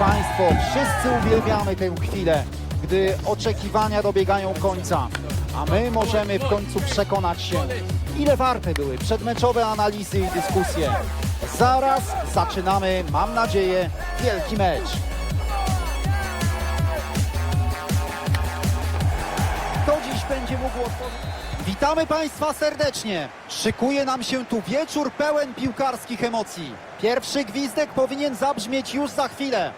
Państwo, wszyscy uwielbiamy tę chwilę, gdy oczekiwania dobiegają końca, a my możemy w końcu przekonać się, ile warte były przedmeczowe analizy i dyskusje. Zaraz zaczynamy, mam nadzieję, wielki mecz. Kto dziś będzie mógł otworzyć? Witamy Państwa serdecznie. Szykuje nam się tu wieczór pełen piłkarskich emocji. Pierwszy gwizdek powinien zabrzmieć już za chwilę.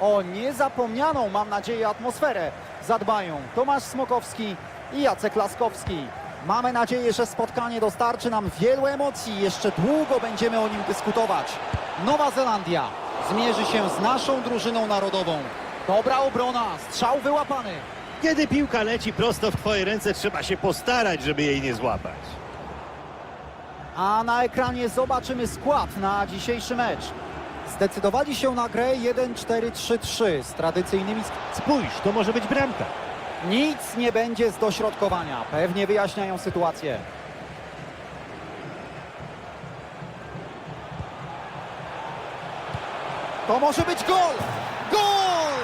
O niezapomnianą, mam nadzieję, atmosferę zadbają Tomasz Smokowski i Jacek Laskowski. Mamy nadzieję, że spotkanie dostarczy nam wielu emocji. Jeszcze długo będziemy o nim dyskutować. Nowa Zelandia zmierzy się z naszą drużyną narodową. Dobra obrona, strzał wyłapany. Kiedy piłka leci prosto w twoje ręce, trzeba się postarać, żeby jej nie złapać. A na ekranie zobaczymy skład na dzisiejszy mecz. Zdecydowali się na grę 1-4-3-3 z tradycyjnymi... Spójrz, to może być bramka. Nic nie będzie z dośrodkowania. Pewnie wyjaśniają sytuację. To może być gol! Gol!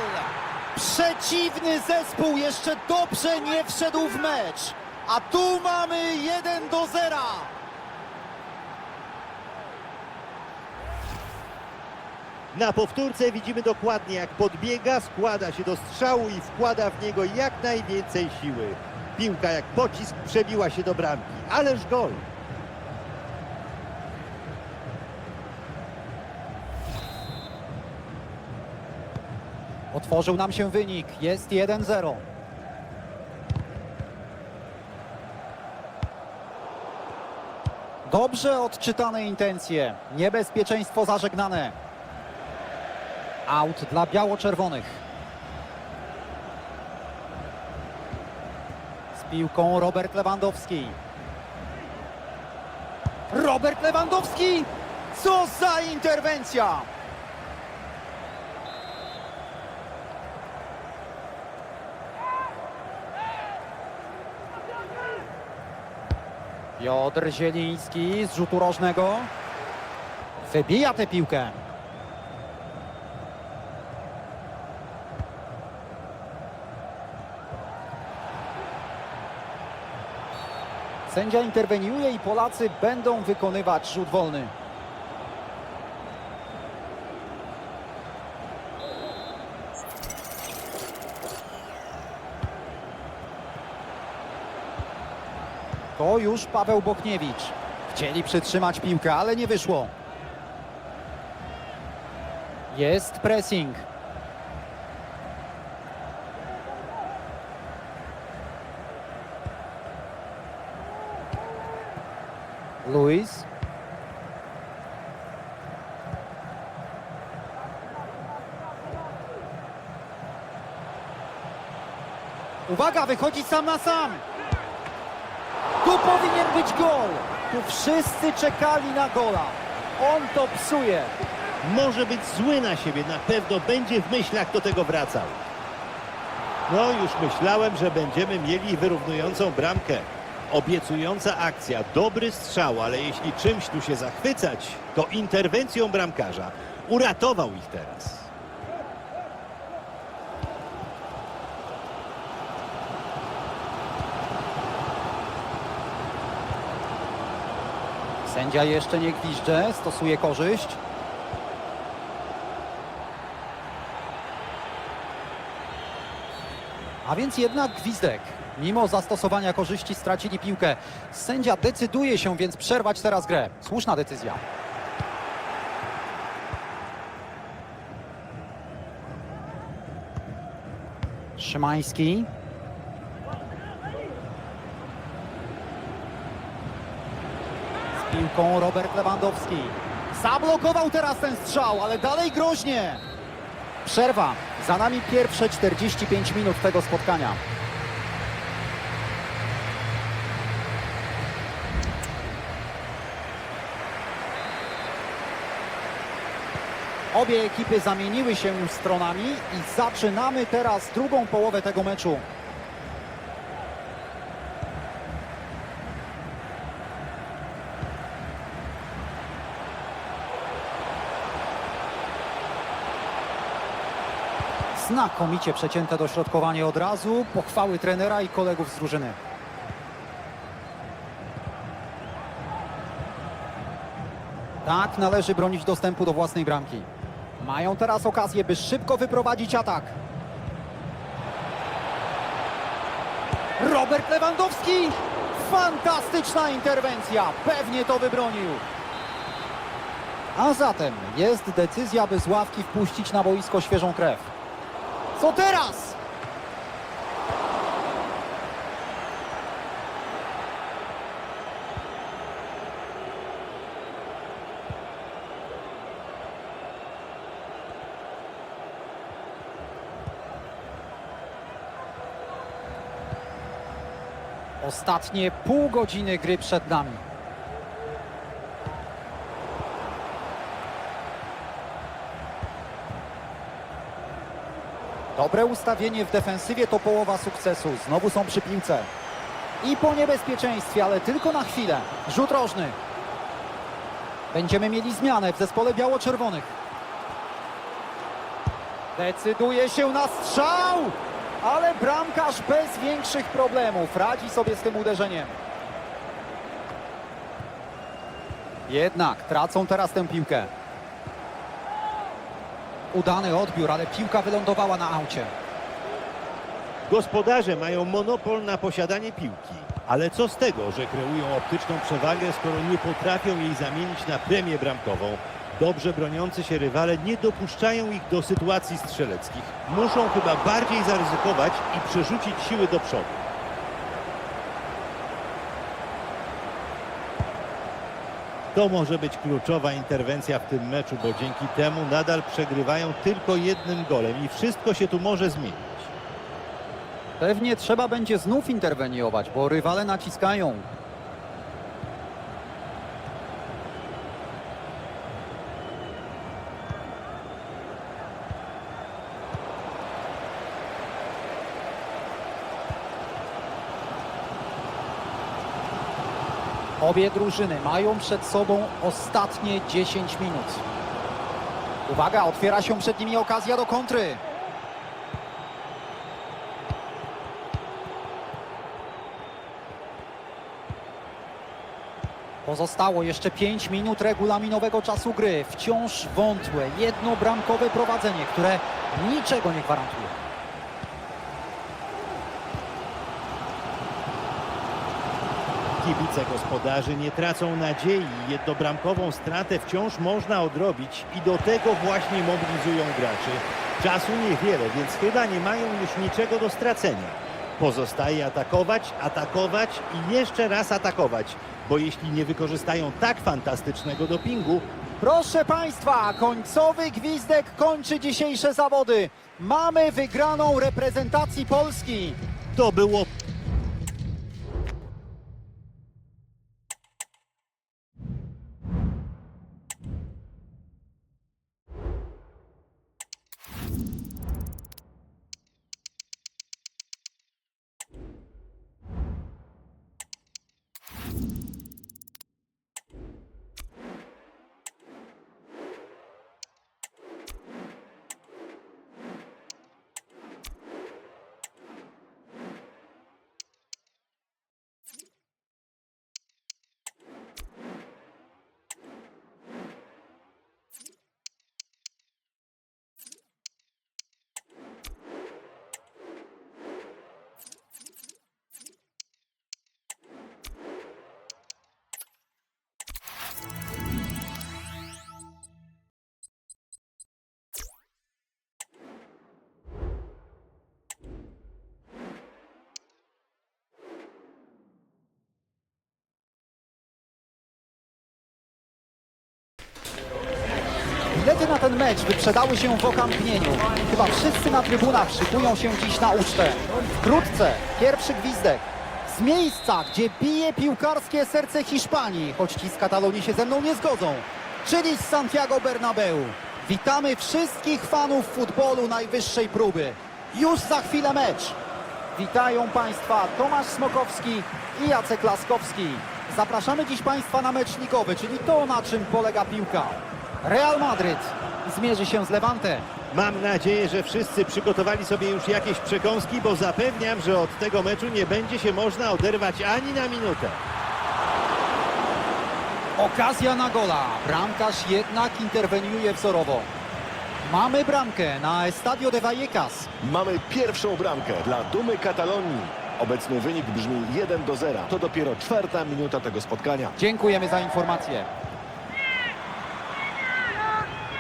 Przeciwny zespół jeszcze dobrze nie wszedł w mecz. A tu mamy 1 do 0. Na powtórce widzimy dokładnie, jak podbiega, składa się do strzału i wkłada w niego jak najwięcej siły. Piłka jak pocisk przebiła się do bramki. Ależ gol! Otworzył nam się wynik. Jest 1-0. Dobrze odczytane intencje. Niebezpieczeństwo zażegnane. Out dla biało-czerwonych. Z piłką Robert Lewandowski. Robert Lewandowski! Co za interwencja! Piotr Zieliński z rzutu rożnego. Wybija tę piłkę. Sędzia interweniuje i Polacy będą wykonywać rzut wolny. To już Paweł Bochniewicz. Chcieli przytrzymać piłkę, ale nie wyszło. Jest pressing. Luis. Uwaga, wychodzi sam na sam. Tu powinien być gol. Tu wszyscy czekali na gola. On to psuje. Może być zły na siebie, na pewno będzie w myślach do tego wracał. No, już myślałem, że będziemy mieli wyrównującą bramkę. Obiecująca akcja, dobry strzał, ale jeśli czymś tu się zachwycać, to interwencją bramkarza. Uratował ich teraz. Sędzia jeszcze nie gwizdże, stosuje korzyść. A więc jednak gwizdek. Mimo zastosowania korzyści stracili piłkę. Sędzia decyduje się więc przerwać teraz grę. Słuszna decyzja. Szymański. Z piłką Robert Lewandowski. Zablokował teraz ten strzał, ale dalej groźnie. Przerwa. Za nami pierwsze 45 minut tego spotkania. Obie ekipy zamieniły się stronami i zaczynamy teraz drugą połowę tego meczu. Znakomicie przecięte dośrodkowanie od razu, pochwały trenera i kolegów z drużyny. Tak należy bronić dostępu do własnej bramki. Mają teraz okazję, by szybko wyprowadzić atak. Robert Lewandowski! Fantastyczna interwencja! Pewnie to wybronił. A zatem jest decyzja, by z ławki wpuścić na boisko świeżą krew. Co teraz? Ostatnie pół godziny gry przed nami. Dobre ustawienie w defensywie to połowa sukcesu. Znowu są przy piłce. I po niebezpieczeństwie, ale tylko na chwilę. Rzut rożny. Będziemy mieli zmianę w zespole biało-czerwonych. Decyduje się na strzał! Ale bramkarz bez większych problemów radzi sobie z tym uderzeniem. Jednak tracą teraz tę piłkę. Udany odbiór, ale piłka wylądowała na aucie. Gospodarze mają monopol na posiadanie piłki. Ale co z tego, że kreują optyczną przewagę, skoro nie potrafią jej zamienić na premię bramkową? Dobrze broniący się rywale nie dopuszczają ich do sytuacji strzeleckich. Muszą chyba bardziej zaryzykować i przerzucić siły do przodu. To może być kluczowa interwencja w tym meczu, bo dzięki temu nadal przegrywają tylko jednym golem i wszystko się tu może zmienić. Pewnie trzeba będzie znów interweniować, bo rywale naciskają. Obie drużyny mają przed sobą ostatnie 10 minut. Uwaga, otwiera się przed nimi okazja do kontry. Pozostało jeszcze 5 minut regulaminowego czasu gry. Wciąż wątłe, jednobramkowe prowadzenie, które niczego nie gwarantuje. Kibice gospodarzy nie tracą nadziei. Jednobramkową stratę wciąż można odrobić i do tego właśnie mobilizują graczy. Czasu niewiele, więc chyba nie mają już niczego do stracenia. Pozostaje atakować, atakować i jeszcze raz atakować, bo jeśli nie wykorzystają tak fantastycznego dopingu, Proszę Państwa, końcowy gwizdek kończy dzisiejsze zawody. Mamy wygraną reprezentacji Polski. to było mecz wyprzedały się w okamgnieniu. Chyba wszyscy na trybunach szykują się dziś na ucztę. Wkrótce pierwszy gwizdek. Z miejsca, gdzie bije piłkarskie serce Hiszpanii, choć ci z Katalonii się ze mną nie zgodzą, czyli z Santiago Bernabeu. Witamy wszystkich fanów futbolu najwyższej próby. Już za chwilę mecz. Witają Państwa Tomasz Smokowski i Jacek Laskowski. Zapraszamy dziś Państwa na mecz ligowy, czyli to, na czym polega piłka. Real Madryt zmierzy się z Levante. Mam nadzieję, że wszyscy przygotowali sobie już jakieś przekąski, bo zapewniam, że od tego meczu nie będzie się można oderwać ani na minutę. Okazja na gola. Bramkarz jednak interweniuje wzorowo. Mamy bramkę na Estadio de Vallecas. Mamy pierwszą bramkę dla Dumy Katalonii. Obecny wynik brzmi 1 do 0. To dopiero czwarta minuta tego spotkania. Dziękujemy za informację.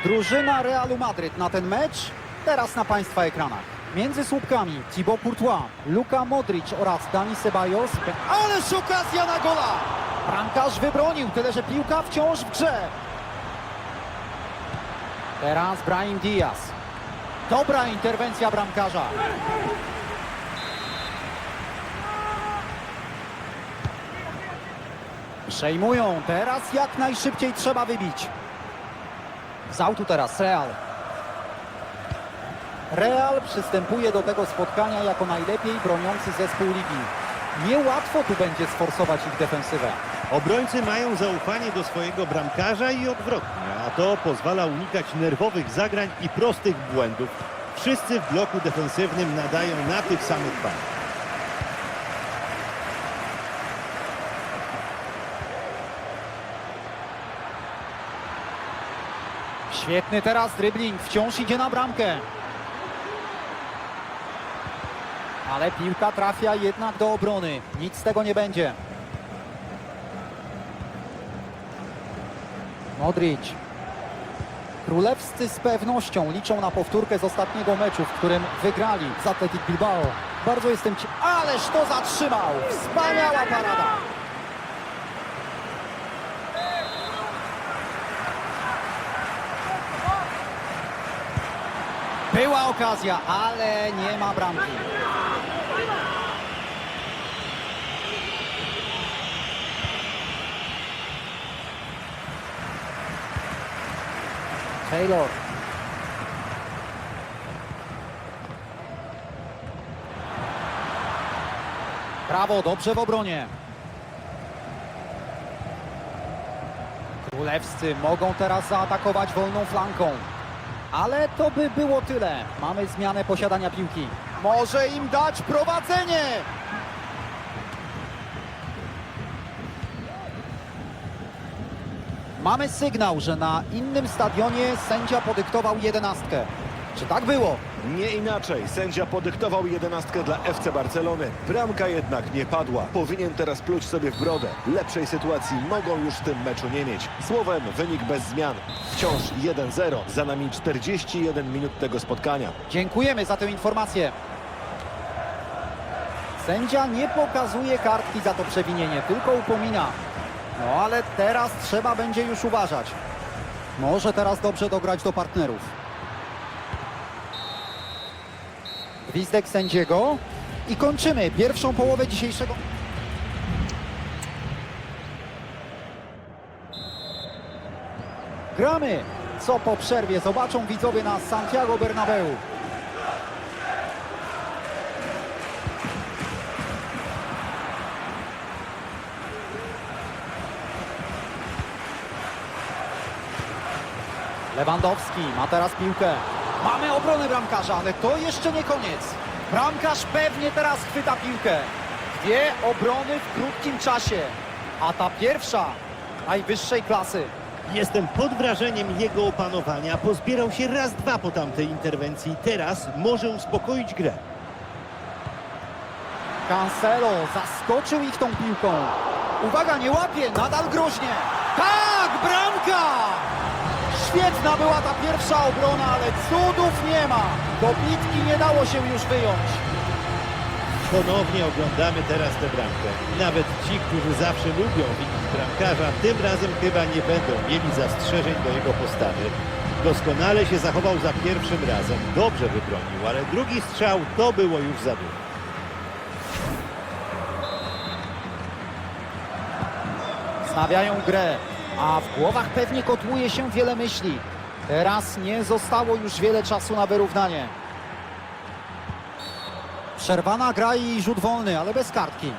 Drużyna Realu Madryt na ten mecz teraz na Państwa ekranach. Między słupkami Thibaut Courtois, Luka Modric oraz Dani Ceballos. Ależ okazja na gola! Bramkarz wybronił, tyle że piłka wciąż w grze. Teraz Brahim Diaz. Dobra interwencja bramkarza. Przejmują. Teraz jak najszybciej trzeba wybić. Z autu teraz Real. Real przystępuje do tego spotkania jako najlepiej broniący zespół ligi. Niełatwo tu będzie sforsować ich defensywę. Obrońcy mają zaufanie do swojego bramkarza i odwrotnie, a to pozwala unikać nerwowych zagrań i prostych błędów. Wszyscy w bloku defensywnym nadają na tych samych panów. Świetny teraz dribbling, wciąż idzie na bramkę. Ale piłka trafia jednak do obrony. Nic z tego nie będzie. Modric. Królewscy z pewnością liczą na powtórkę z ostatniego meczu, w którym wygrali z Athletic Bilbao. Bardzo jestem ci... Ależ to zatrzymał! Wspaniała parada! Była okazja, ale nie ma bramki. Taylor. Brawo, dobrze w obronie. Królewscy mogą teraz zaatakować wolną flanką. Ale to by było tyle. Mamy zmianę posiadania piłki. Może im dać prowadzenie! Mamy sygnał, że na innym stadionie sędzia podyktował jedenastkę. Czy tak było? Nie inaczej. Sędzia podyktował jedenastkę dla FC Barcelony. Bramka jednak nie padła. Powinien teraz pluć sobie w brodę. Lepszej sytuacji mogą już w tym meczu nie mieć. Słowem, wynik bez zmian. Wciąż 1-0. Za nami 41 minut tego spotkania. Dziękujemy za tę informację. Sędzia nie pokazuje kartki za to przewinienie, tylko upomina. No ale teraz trzeba będzie już uważać. Może teraz dobrze dograć do partnerów. Gwizdek sędziego i kończymy pierwszą połowę dzisiejszego... Gramy! Co po przerwie zobaczą widzowie na Santiago Bernabeu. Lewandowski ma teraz piłkę. Mamy obronę bramkarza, ale to jeszcze nie koniec. Bramkarz pewnie teraz chwyta piłkę. Dwie obrony w krótkim czasie. A ta pierwsza najwyższej klasy. Jestem pod wrażeniem jego opanowania. Pozbierał się raz, dwa po tamtej interwencji. Teraz może uspokoić grę. Cancelo zaskoczył ich tą piłką. Uwaga, nie łapie, nadal groźnie. Tak, bramka! Świetna była ta pierwsza obrona, ale cudów nie ma. Do bitki nie dało się już wyjąć. Ponownie oglądamy teraz tę bramkę. Nawet ci, którzy zawsze lubią widzieć bramkarza, tym razem chyba nie będą mieli zastrzeżeń do jego postawy. Doskonale się zachował za pierwszym razem. Dobrze wybronił, ale drugi strzał to było już za dużo. Znawiają grę, a w głowach pewnie kotłuje się wiele myśli. Teraz nie zostało już wiele czasu na wyrównanie. Przerwana gra i rzut wolny, ale bez kartki.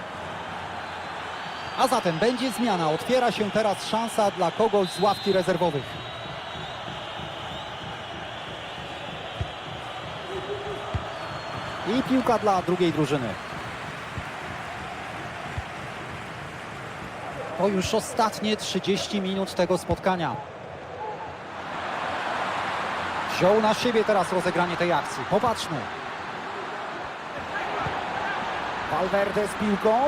A zatem będzie zmiana. Otwiera się teraz szansa dla kogoś z ławki rezerwowych. I piłka dla drugiej drużyny. To już ostatnie 30 minut tego spotkania. Wziął na siebie teraz rozegranie tej akcji. Popatrzmy. Valverde z piłką.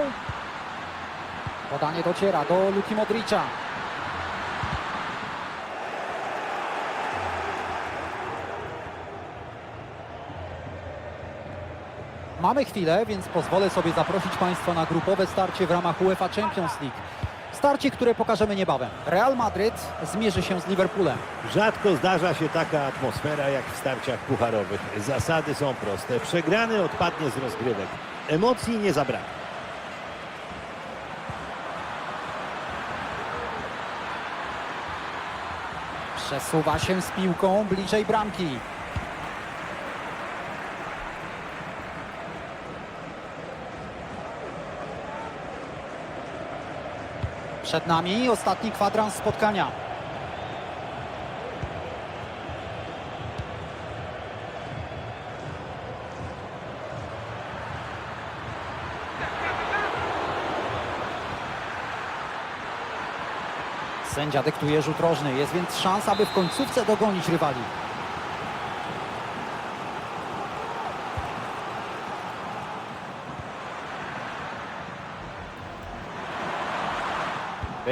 Podanie dociera do Luki Modricza. Mamy chwilę, więc pozwolę sobie zaprosić Państwa na grupowe starcie w ramach UEFA Champions League. Starcie, które pokażemy niebawem. Real Madryt zmierzy się z Liverpoolem. Rzadko zdarza się taka atmosfera jak w starciach pucharowych. Zasady są proste. Przegrany odpadnie z rozgrywek. Emocji nie zabraknie. Przesuwa się z piłką bliżej bramki. Przed nami ostatni kwadrans spotkania. Sędzia dyktuje rzut rożny, jest więc szansa, aby w końcówce dogonić rywali.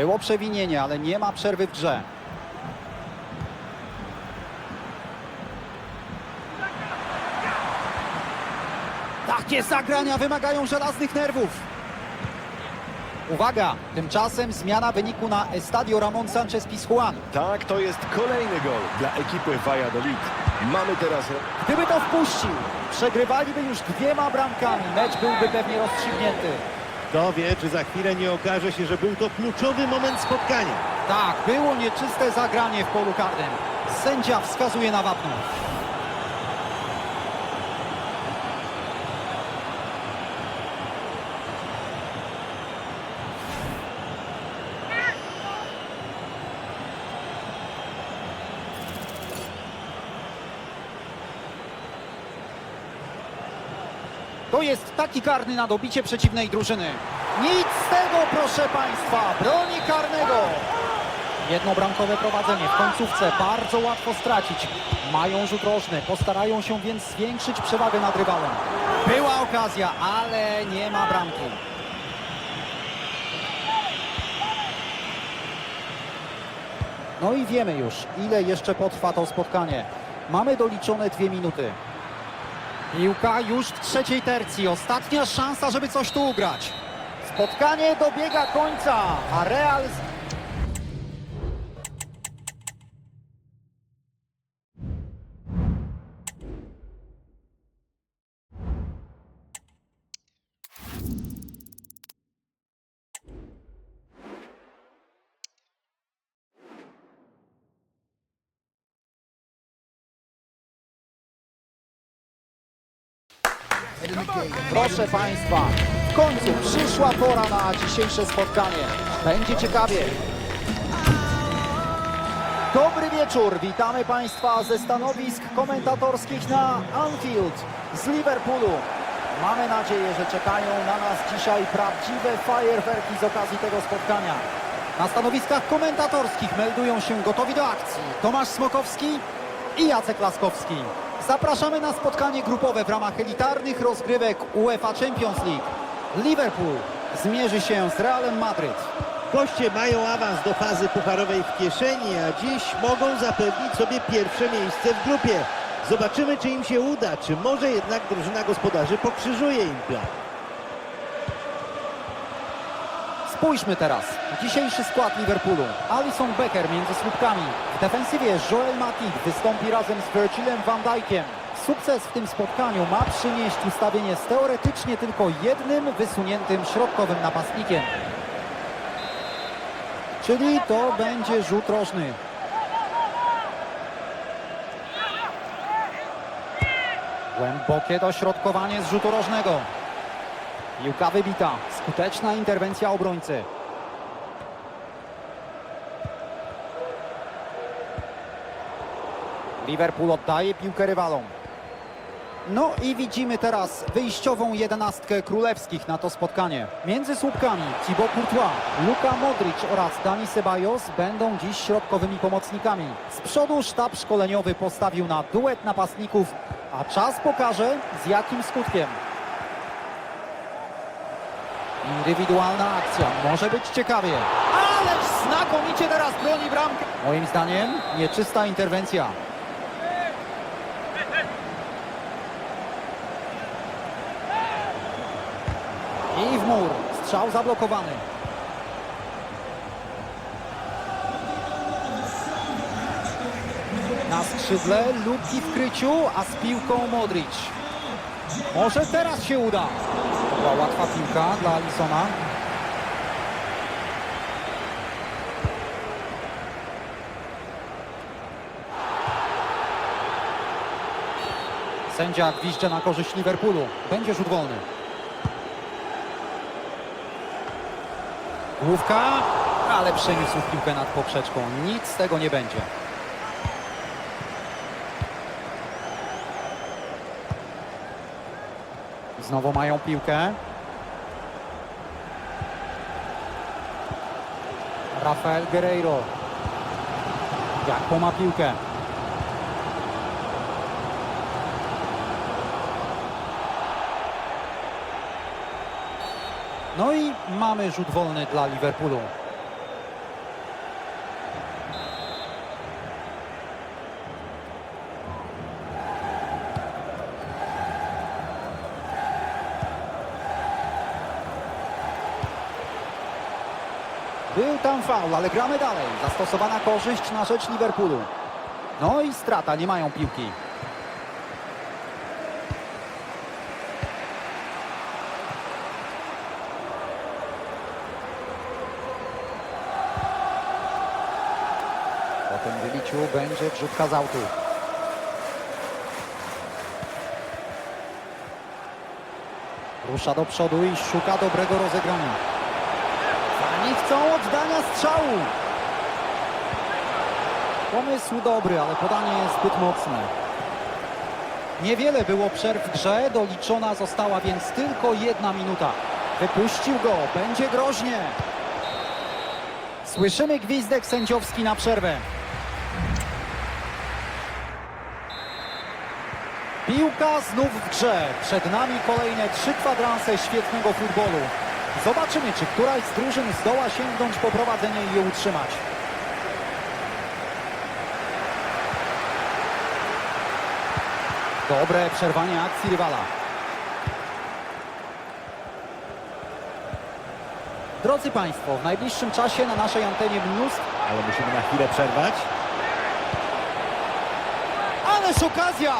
Było przewinienie, ale nie ma przerwy w grze. Takie zagrania wymagają żelaznych nerwów. Uwaga, tymczasem zmiana wyniku na Estadio Ramon Sanchez Pizjuan. Tak, to jest kolejny gol dla ekipy Valladolid. Mamy teraz Gdyby to wpuścił, przegrywaliby już dwiema bramkami. Mecz byłby pewnie rozstrzygnięty. Kto wie, czy za chwilę nie okaże się, że był to kluczowy moment spotkania. Tak, było nieczyste zagranie w polu karnym. Sędzia wskazuje na wapno. To jest taki karny na dobicie przeciwnej drużyny. Nic z tego, proszę Państwa, broni karnego. Jednobramkowe prowadzenie w końcówce bardzo łatwo stracić. Mają rzut rożny, postarają się więc zwiększyć przewagę nad rywalem. Była okazja, ale nie ma bramki. No i wiemy już, ile jeszcze potrwa to spotkanie. Mamy doliczone dwie minuty. Piłka już w trzeciej tercji. Ostatnia szansa, żeby coś tu ugrać. Spotkanie dobiega końca, a Real z Proszę Państwa, w końcu przyszła pora na dzisiejsze spotkanie. Będzie ciekawie. Dobry wieczór, witamy Państwa ze stanowisk komentatorskich na Anfield z Liverpoolu. Mamy nadzieję, że czekają na nas dzisiaj prawdziwe fajerwerki z okazji tego spotkania. Na stanowiskach komentatorskich meldują się gotowi do akcji Tomasz Smokowski i Jacek Laskowski. Zapraszamy na spotkanie grupowe w ramach elitarnych rozgrywek UEFA Champions League. Liverpool zmierzy się z Realem Madryt. Goście mają awans do fazy pucharowej w kieszeni, a dziś mogą zapewnić sobie pierwsze miejsce w grupie. Zobaczymy, czy im się uda, czy może jednak drużyna gospodarzy pokrzyżuje im plan. Spójrzmy teraz. Dzisiejszy skład Liverpoolu. Alison Becker między słupkami. W defensywie Joel Matip wystąpi razem z Virgilem van Dijkiem. Sukces w tym spotkaniu ma przynieść ustawienie z teoretycznie tylko jednym wysuniętym środkowym napastnikiem. Czyli to będzie rzut rożny. Głębokie dośrodkowanie z rzutu rożnego. Piłka wybita. Skuteczna interwencja obrońcy. Liverpool oddaje piłkę rywalom. No i widzimy teraz wyjściową jedenastkę królewskich na to spotkanie. Między słupkami Thibaut Courtois, Luka Modric oraz Dani Ceballos będą dziś środkowymi pomocnikami. Z przodu sztab szkoleniowy postawił na duet napastników, a czas pokaże z jakim skutkiem. Indywidualna akcja, może być ciekawie. Ależ znakomicie teraz broni bramkę. Moim zdaniem nieczysta interwencja. I w mur. Strzał zablokowany. Na skrzydle Luki w kryciu, a z piłką Modric. Może teraz się uda. Była łatwa piłka dla Alisona. Sędzia gwizdże na korzyść Liverpoolu. Będzie rzut wolny. Główka, ale przeniósł piłkę nad poprzeczką. Nic z tego nie będzie. Znowu mają piłkę. Rafael Guerreiro. Jakpo ma piłkę. No i mamy rzut wolny dla Liverpoolu. Był tam faul, ale gramy dalej. Zastosowana korzyść na rzecz Liverpoolu. No i strata, nie mają piłki. Po tym wybiciu będzie wrzutka z autu. Rusza do przodu i szuka dobrego rozegrania. Chcą oddania strzału. Pomysł dobry, ale podanie jest zbyt mocne. Niewiele było przerw w grze, doliczona została więc tylko jedna minuta. Wypuścił go, będzie groźnie. Słyszymy gwizdek sędziowski na przerwę. Piłka znów w grze. Przed nami kolejne trzy kwadranse świetnego futbolu. Zobaczymy, czy któraś z drużyn zdoła sięgnąć po prowadzenie i je utrzymać. Dobre przerwanie akcji rywala. Drodzy Państwo, w najbliższym czasie na naszej antenie mnóstwo Ale musimy na chwilę przerwać. Ależ okazja!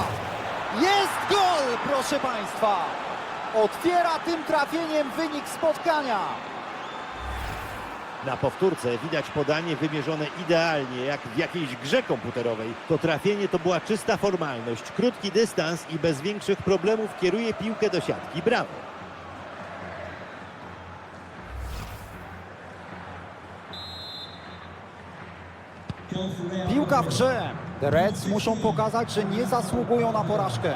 Jest gol, proszę Państwa! Otwiera tym trafieniem wynik spotkania. Na powtórce widać podanie wymierzone idealnie, jak w jakiejś grze komputerowej. To trafienie to była czysta formalność, krótki dystans i bez większych problemów kieruje piłkę do siatki. Brawo! Piłka w grze. The Reds muszą pokazać, że nie zasługują na porażkę.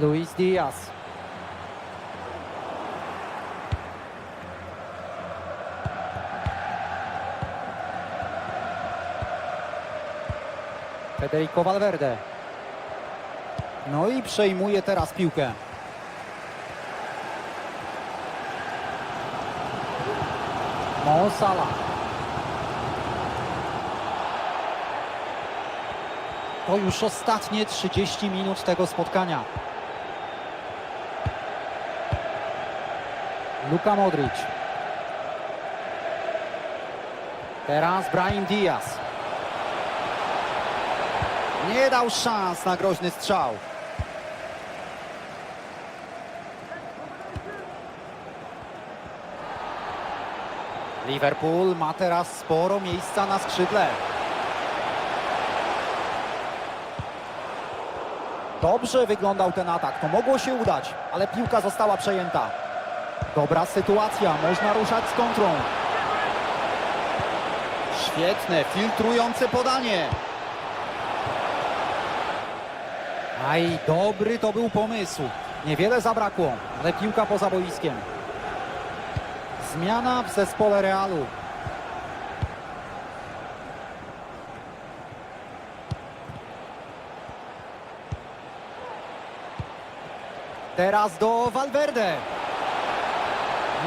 Luis Diaz. Federico Valverde. No i przejmuje teraz piłkę. Mo. To już ostatnie 30 minut tego spotkania. Luka Modric. Teraz Brahim Diaz. Nie dał szans na groźny strzał. Liverpool ma teraz sporo miejsca na skrzydle. Dobrze wyglądał ten atak, to mogło się udać, ale piłka została przejęta. Dobra sytuacja, można ruszać z kontrą. Świetne, filtrujące podanie. Aj, dobry to był pomysł. Niewiele zabrakło, ale piłka poza boiskiem. Zmiana w zespole Realu. Teraz do Valverde.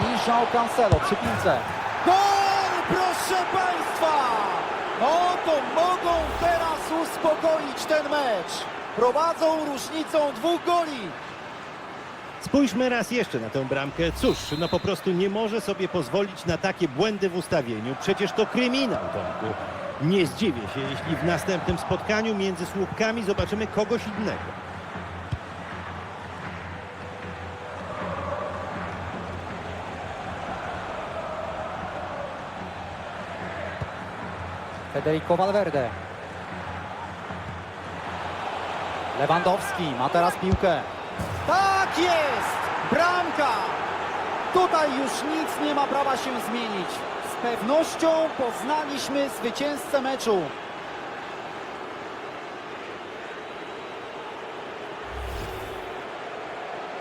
I João Cancelo przy piłce. Gol, proszę Państwa! No to mogą teraz uspokoić ten mecz. Prowadzą różnicą dwóch goli. Spójrzmy raz jeszcze na tę bramkę. Cóż, no po prostu nie może sobie pozwolić na takie błędy w ustawieniu. Przecież to kryminał, Tomku. Nie zdziwię się, jeśli w następnym spotkaniu między słupkami zobaczymy kogoś innego. Federico Valverde. Lewandowski ma teraz piłkę. Tak jest! Bramka! Tutaj już nic nie ma prawa się zmienić. Z pewnością poznaliśmy zwycięzcę meczu.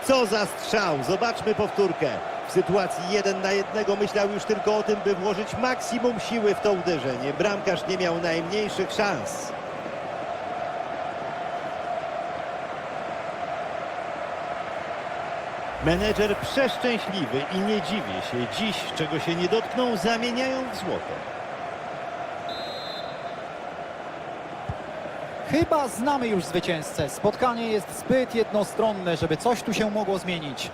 Co za strzał! Zobaczmy powtórkę. Sytuacji 1 na 1 myślał już tylko o tym, by włożyć maksimum siły w to uderzenie. Bramkarz nie miał najmniejszych szans. Menedżer przeszczęśliwy i nie dziwię się. Dziś, czego się nie dotkną, zamieniają w złoto. Chyba znamy już zwycięzcę. Spotkanie jest zbyt jednostronne, żeby coś tu się mogło zmienić.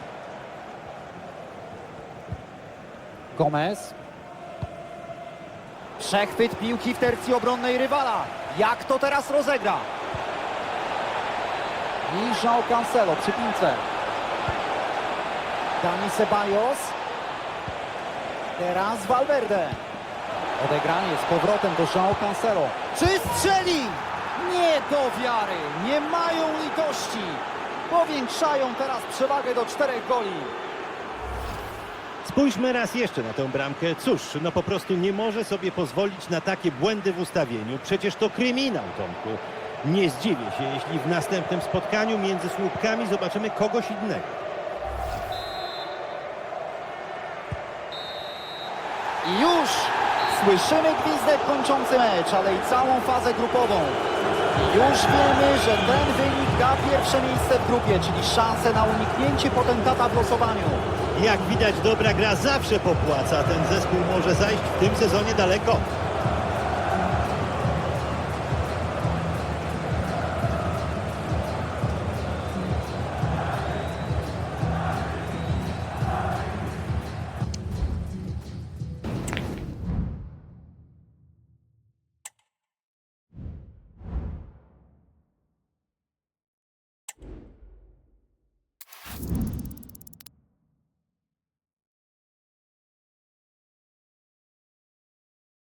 Gomez. Przechwyt piłki w tercji obronnej rywala. Jak to teraz rozegra? I João Cancelo przy piłce. Dani Ceballos. Teraz Valverde. Odegranie z powrotem do João Cancelo. Czy strzeli? Nie do wiary. Nie mają litości. Powiększają teraz przewagę do czterech goli. Spójrzmy raz jeszcze na tę bramkę. Cóż, no po prostu nie może sobie pozwolić na takie błędy w ustawieniu. Przecież to kryminał, Tomku. Nie zdziwię się, jeśli w następnym spotkaniu między słupkami zobaczymy kogoś innego. I już słyszymy gwizdek kończący mecz, ale i całą fazę grupową. Już wiemy, że ten wynik da pierwsze miejsce w grupie, czyli szansę na uniknięcie potentata w losowaniu. Jak widać, dobra gra zawsze popłaca. Ten zespół może zajść w tym sezonie daleko.